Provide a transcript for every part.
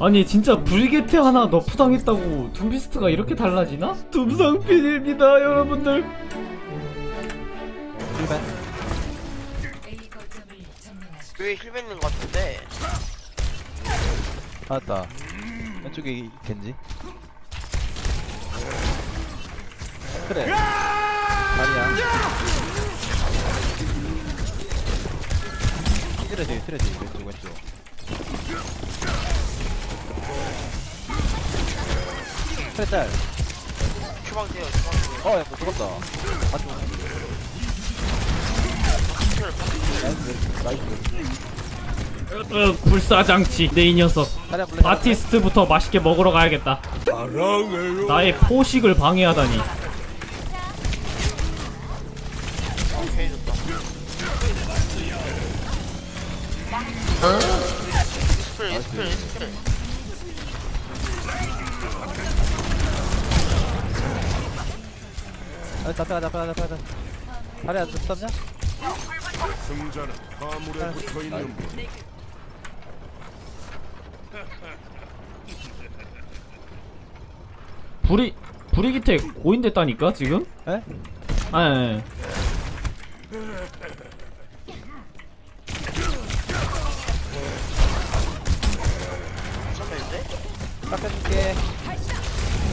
아니 진짜 불개태 하나 너프 당했다고 둠비스트가 이렇게 달라지나? 둠상필입니다 여러분들. 힐벤. 여기 힐맨 있는 것 같은데. 맞다 왼쪽에 이- 겐지? 그래. 다리야. 트레디 트레디 왼쪽 왼쪽 트레짤 추방 돼요 추방 돼요 어, 야, 뭐 죽었다. 맞죠? 나이스, 나이스. 으, 불사장치 내 이 녀석 다리야, 블랙. 바티스트부터 맛있게 먹으러 가야겠다 나의 포식을 방해하다니 아, 잡혀, 잡혀, 잡혀, 잡혀. 다리야, 좀 땀냐? 승자는 화물에 붙어 있는 분. 불이 불이기태 고인됐다니까 지금? 에? 아니 선배인데? 깎아줄게.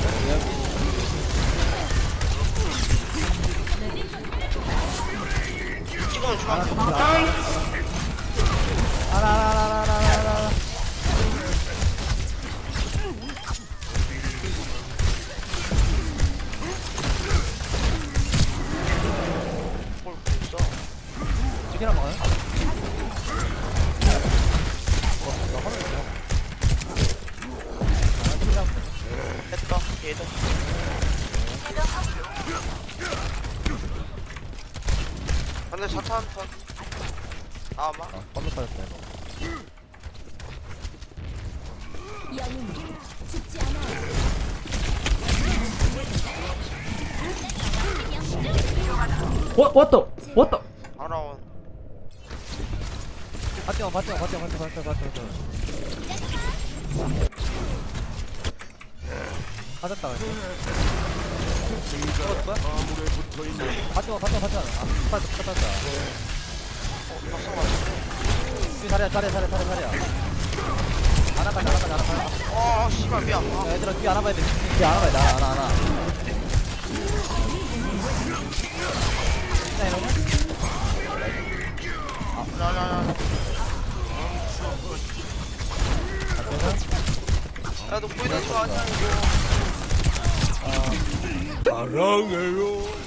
찍으 면 추방 돼요 알아, 알아, 알아, 알아, 아마 아, 껌을 빠졌다, 이거. 와 왔다 왔다 알아온 바티마, 바티마, 바티마, 바티마, 바티마, 바티마. 맞았다, 그랬어. 승자는 화물에 붙어 있는 분. 바티마, 바티마, 바티마. 아, 빠졌다. 박수 맞았 네뒤 자리야, 자리야, 자리야, 자리야, 자리야. 안아가, 안아가, 안아가. 어 씨발 미안 아, 야, 얘들아, 뒤 안아봐야 돼. 뒤 안아봐야 돼, 안아, 안아. 자, 이러면? 나나나 그래서? 야너 보이는 거 아니야 이거 사랑해요.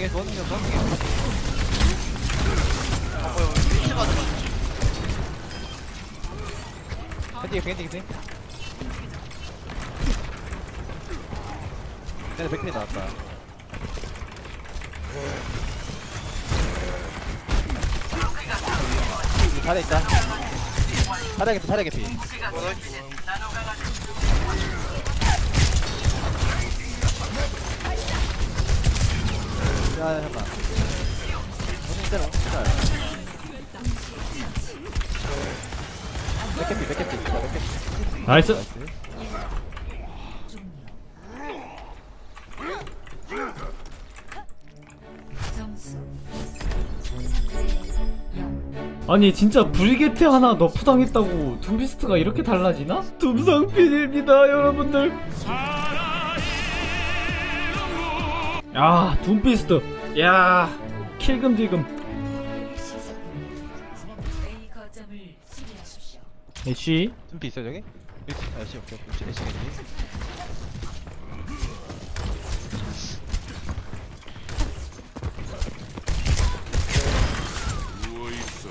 원숭이, 원숭이, 원숭이. 아 뭐야 받은 거지 겐지, 겐지, 겐지. 얘네 백킬이 나왔다. 잘해 있다. 잘해 개피, 잘해 개피. 뭐 넣을지 야, 야, 잠깐. 무슨 때려, 무슨 자, 백개피. 나이스. 아니 진짜 불개태 하나 너프 당했다고 둠비스트가 이렇게 달라지나? 둠상필입니다 여러분들 야 둠피스트. 야 킬금딜금. 애쉬? 준비 있어 저기? 일치 아씨 오케이. 일치 일치 겠지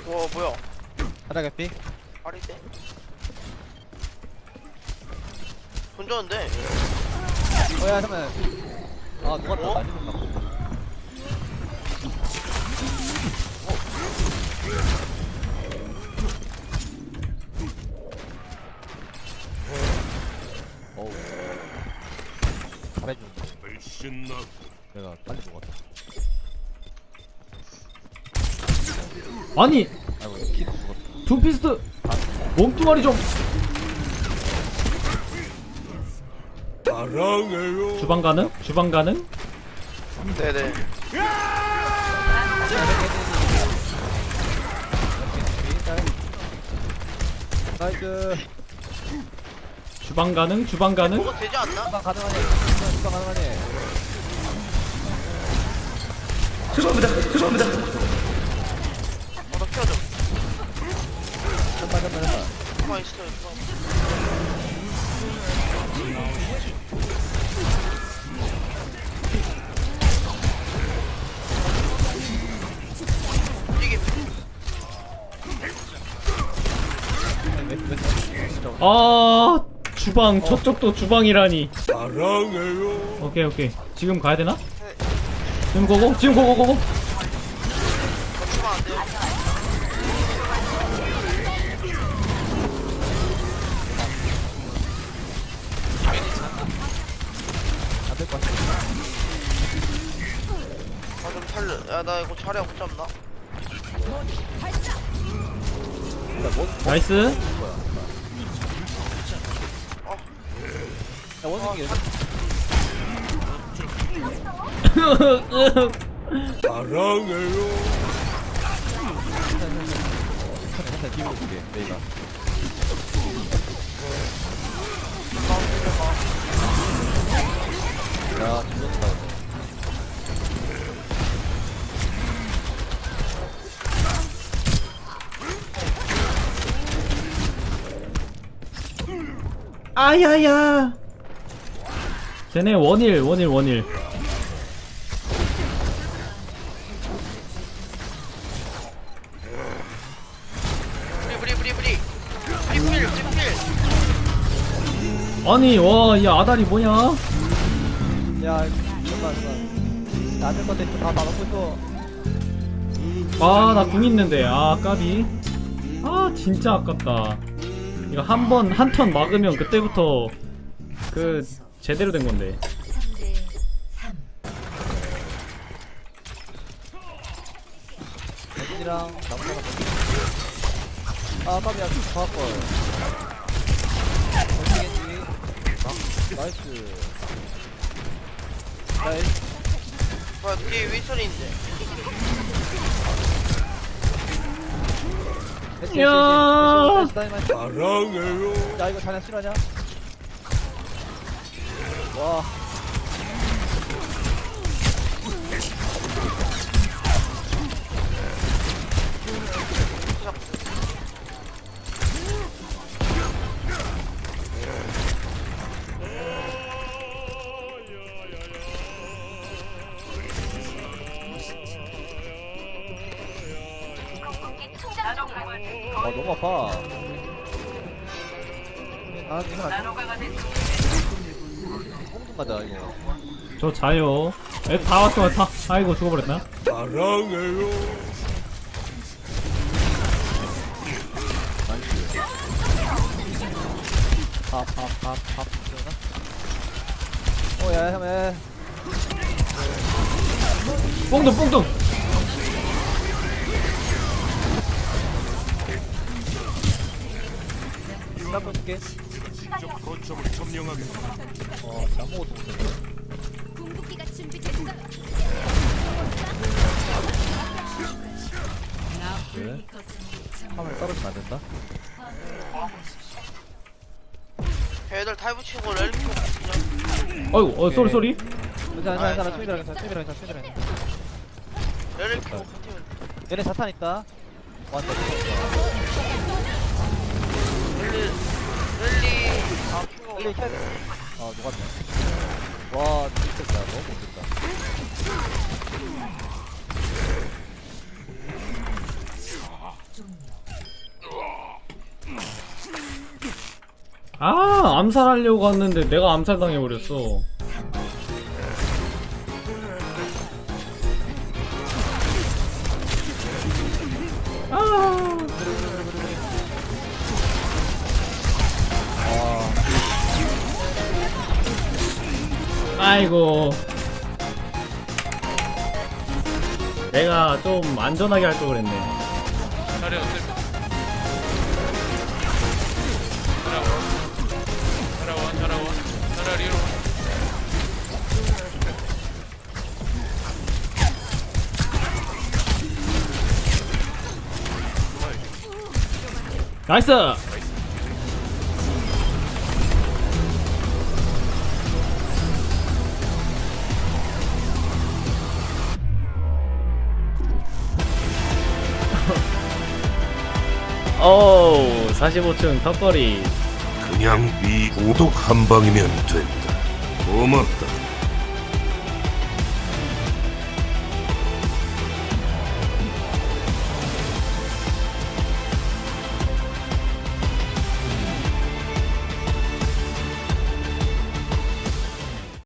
와 뭐야? 하나 개피. 아리데? 혼자인데? 뭐야 어, 잠깐만. 아 누가 또 어? 많이 줬나? 어우. 잘해주는 훨씬 나 내가 빨리 죽었다. 아니 아이고 키도 죽었다. 둠피스트 몸뚱아리 좀 사랑해요. 주방 가능? 주방 가능? 네네 나이스 주방 가능? 주방 가능? 뭐가 되지 않나? 수방 가능하네 수방 가능하네 어나 키워줘 잠깐 잠깐 잠깐 가만히 있어 아 주방 저쪽도 주방이라니 사랑해요. 오케이 오케이 지금 가야 되나? 지금 고고? 지금 고고 고고? 야 나 이거 자리야 못 잡나? 나이스 야 원숭이 사랑해요. 괜찮아 뒤로 줄게 내가 아야야. 쟤네 원일 원일 원일. 브리 브리 브리. 브리 브리 필 브리. 필 아니 와 이 아다리 뭐냐 야 잠깐 잠깐 나안될 건데 다 막고 있어. 아 나 궁 있는데. 아 까비. 아 진짜 아깝다 이거 한 번 한 턴 막으면 그때부터 그 제대로 된 건데 3대 3. 대진이랑 나무랑 아 깜이야 좋았걸 어떻게지 나이스 나이스 뭐야 뒤에 있 는데 야. 사랑해요. 야 이거 자네 실화냐? 와 아 아파 아안 뽕좀 가자 이거. 저 자요. 애다 왔어 다. 아이고 죽어버렸나? 사랑해요. 밥밥밥밥. 어 야야 야야 뽕둥 뽕둥 땀 줄게. 직접 거점을 점령하겠다. 어 아무것도 못해 궁극기가 준비됐어. 네. 거점을 화물 떨어지면 안 된다? 애들 탈 붙이고 렐리 켜고 어이구 어 쏘리 쏘리. 괜찮아 괜찮아 괜찮아 수비라 괜찮아 수비라 괜찮아 수비라 괜찮아 렐리 켜고 버티면 얘네 자탄 있다. 완전 릴리 릴리. 아 피가 아와 진짜 잘 너무 못했다. 아 암살하려고 갔는데 내가 암살당해버렸어. 아이고 내가 좀 안전하게 할 걸 그랬네 나이스 어우 45층 턱걸이 그냥 네 오독 한 방이면 된다. 고맙다.